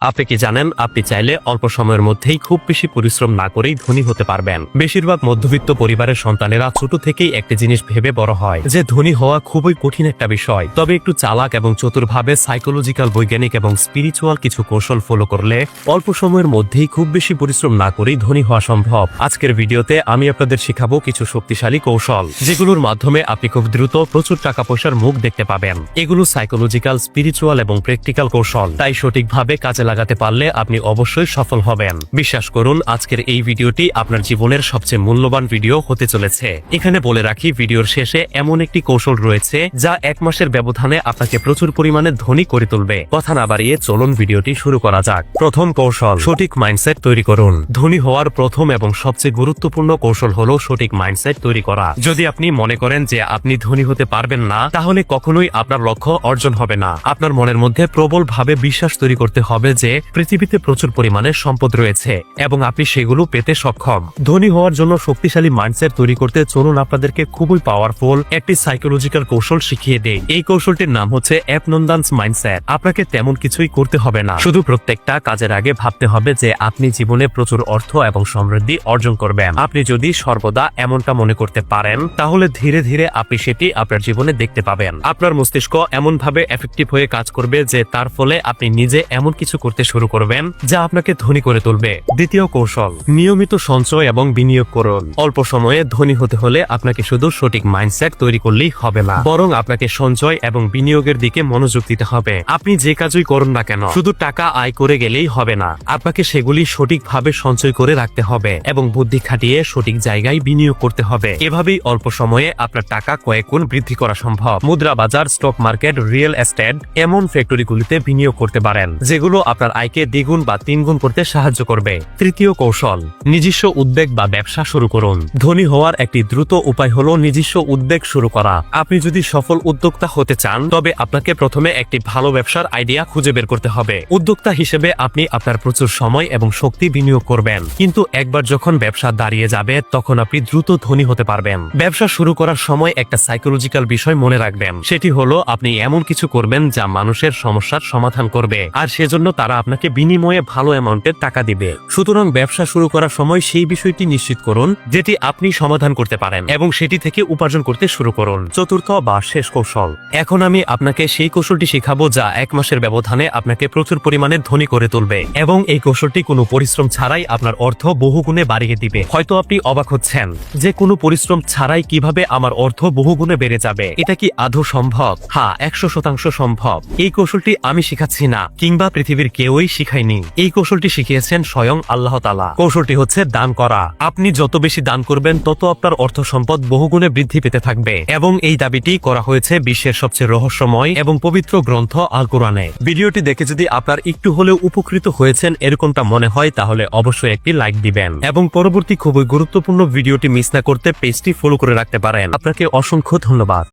আপনি কি জানেন, আপনি চাইলে অল্প সময়ের মধ্যেই খুব বেশি পরিশ্রম না করেই ধনী হতে পারবেন। বেশিরভাগ মধ্যবিত্ত পরিবারের সন্তানেরা ছোট থেকেই একটা জিনিস ভেবে বড় হয়, যে ধনী হওয়া খুবই কঠিন একটা বিষয়। তবে একটু চালাক এবং চতুরভাবে সাইকোলজিক্যাল বৈজ্ঞানিক এবং স্পিরিচুয়াল কিছু কৌশল ফলো করলে অল্প সময়ের মধ্যেই খুব বেশি পরিশ্রম না করেই ধনী হওয়া সম্ভব। আজকের ভিডিওতে আমি আপনাদের শেখাবো কিছু শক্তিশালী কৌশল, যেগুলোর মাধ্যমে আপনি খুব দ্রুত প্রচুর টাকা পয়সার মুখ দেখতে পাবেন। এগুলো সাইকোলজিক্যাল স্পিরিচুয়াল এবং প্র্যাকটিক্যাল কৌশল, তাই সঠিকভাবে কাজে লাগাতে পারলে আপনি অবশ্যই সফল হবেন। বিশ্বাস করুন, আজকের এই ভিডিওটি আপনার জীবনের সবচেয়ে মূল্যবান ভিডিও হতে চলেছে। এখানে বলে রাখি, ভিডিওর শেষে এমন একটি কৌশল রয়েছে যা এক মাসের ব্যবধানে আপনাকে প্রচুর পরিমাণে ধনী করে তুলবে। কথা না বাড়িয়ে চলুন ভিডিওটি শুরু করা যাক। প্রথম কৌশল, সঠিক মাইন্ডসেট তৈরি করুন। ধনী হওয়ার প্রথম এবং সবচেয়ে গুরুত্বপূর্ণ কৌশল হলো সঠিক মাইন্ডসেট তৈরি করা। যদি আপনি মনে করেন যে আপনি ধনী হতে পারবেন না, তাহলে কখনোই আপনার লক্ষ্য অর্জন হবে না। আপনার মনের মধ্যে প্রবল ভাবে বিশ্বাস তৈরি করতে হবে যে পৃথিবীতে প্রচুর পরিমাণে সম্পদ রয়েছে এবং আপনি সেগুলো পেতে সক্ষম। ধনী হওয়ার জন্য শক্তিশালী মাইন্ডসেট তৈরি করতে চলুন আপনাদেরকে খুবই পাওয়ারফুল একটি সাইকোলজিক্যাল কৌশল শিখিয়ে দেই। এই কৌশলটির নাম হচ্ছে অ্যাপনন্দান্স মাইন্ডসেট আপনাকে তেমন কিছুই করতে হবে না। শুধু প্রত্যেকটা কাজের আগে ভাবতে হবে যে আপনি জীবনে প্রচুর অর্থ এবং সমৃদ্ধি অর্জন করবেন। আপনি যদি সর্বদা এমনটা মনে করতে পারেন, তাহলে ধীরে ধীরে আপনি সেটি আপনার জীবনে দেখতে পাবেন। আপনার মস্তিষ্ক এমন ভাবে এফেক্টিভ হয়ে কাজ করবে যে তার ফলে আপনি নিজে এমন কিছু করতে শুরু করবেন, যা আপনাকে ধনী করে তুলবে। দ্বিতীয় কৌশল, নিয়মিত সঞ্চয় এবং বিনিয়োগ করুন। অল্প সময়ে ধনী হতে হলে আপনাকে শুধু সঠিক মাইন্ডসেট তৈরি করলেই হবে না। বরং আপনাকে সঞ্চয় এবং বিনিয়োগের দিকে মনোযোগ দিতে হবে। আপনি যে কাজই করুন না কেন, শুধু টাকা আয় করে গেলেই হবে না। আপনাকে সেগুলি সঠিকভাবে সঞ্চয় করে রাখতে হবে এবং বুদ্ধি খাটিয়ে সঠিক জায়গায় বিনিয়োগ করতে হবে। এভাবেই অল্প সময়ে আপনার টাকা কয়েক গুণ বৃদ্ধি করা সম্ভব। মুদ্রা বাজার স্টক মার্কেট রিয়েল এস্টেট এমন ফ্যাক্টরিগুলিতে বিনিয়োগ করতে পারেন, যেগুলো আপনার আয়কে দ্বিগুণ বা তিনগুণ করতে সাহায্য করবে। তৃতীয় কৌশল, নিজস্ব উদ্বেগ বা ব্যবসা শুরু করুন। ধনী হওয়ার একটি দ্রুত উপায় হলো নিজস্ব উদ্বেগ শুরু করা। আপনি যদি সফল উদ্যোক্তা হতে চান, তবে আপনাকে প্রথমে একটি ভালো ব্যবসার আইডিয়া খুঁজে বের করতে হবে। উদ্যোক্তা হিসেবে আপনি আপনার প্রচুর সময় এবং শক্তি বিনিয়োগ করবেন। কিন্তু একবার যখন ব্যবসা দাঁড়িয়ে যাবে, তখন আপনি দ্রুত ধনী হতে পারবেন। ব্যবসা শুরু করার সময় একটা সাইকোলজিক্যাল বিষয় মনে রাখবেন। সেটি হলো, আপনি এমন কিছু করবেন যা মানুষের সমস্যার সমাধান করবে। আর সেজন্য তারা আপনাকে বিনিময়ে ভালো অ্যামাউন্টের টাকা দিবে। সুতরাং ব্যবসা শুরু করার সময় সেই বিষয়টি নিশ্চিত করুন, যেটি আপনি সমাধান করতে পারেন এবং সেটি থেকে উপার্জন করতে শুরু করুন। চতুর্থ বা শেষ কৌশল। এখন আমি আপনাকে সেই কৌশলটি শেখাবো যা এক মাসের ব্যবধানে আপনাকে প্রচুর পরিমাণে ধনী করে তুলবে এবং এই কৌশলটি কোনো পরিশ্রম ছাড়াই আপনার অর্থ বহুগুণে বাড়িয়ে দিবে। হয়তো আপনি অবাক হচ্ছেন যে কোনো পরিশ্রম ছাড়াই কীভাবে আমার অর্থ বহুগুণে বেড়ে যাবে। এটা কি আদৌ সম্ভব? হ্যাঁ একশো শতাংশ সম্ভব। এই কৌশলটি আমি শিখাচ্ছি না, কিংবা পৃথিবীর কেউই শিখায়নি। এই কৌশলটি শিখিয়েছেন স্বয়ং আল্লাহ তালা কৌশলটি হচ্ছে দান করা। আপনি যত বেশি দান করবেন, তত আপনার অর্থ সম্পদ বহুগুণে বৃদ্ধি পেতে থাকবে। এবং এই দাবিটি করা হয়েছে বিশ্বের সবচেয়ে রহস্যময় এবং পবিত্র গ্রন্থ আল কোরআনে ভিডিওটি দেখে যদি আপনার একটু হলেও উপকৃত হয়েছেন, এরকমটা মনে হয়, তাহলে অবশ্যই একটি লাইক দিবেন। এবং পরবর্তী খুবই গুরুত্বপূর্ণ ভিডিওটি মিস না করতে পেজটি ফলো করে রাখতে পারেন। আপনাকে অসংখ্য ধন্যবাদ।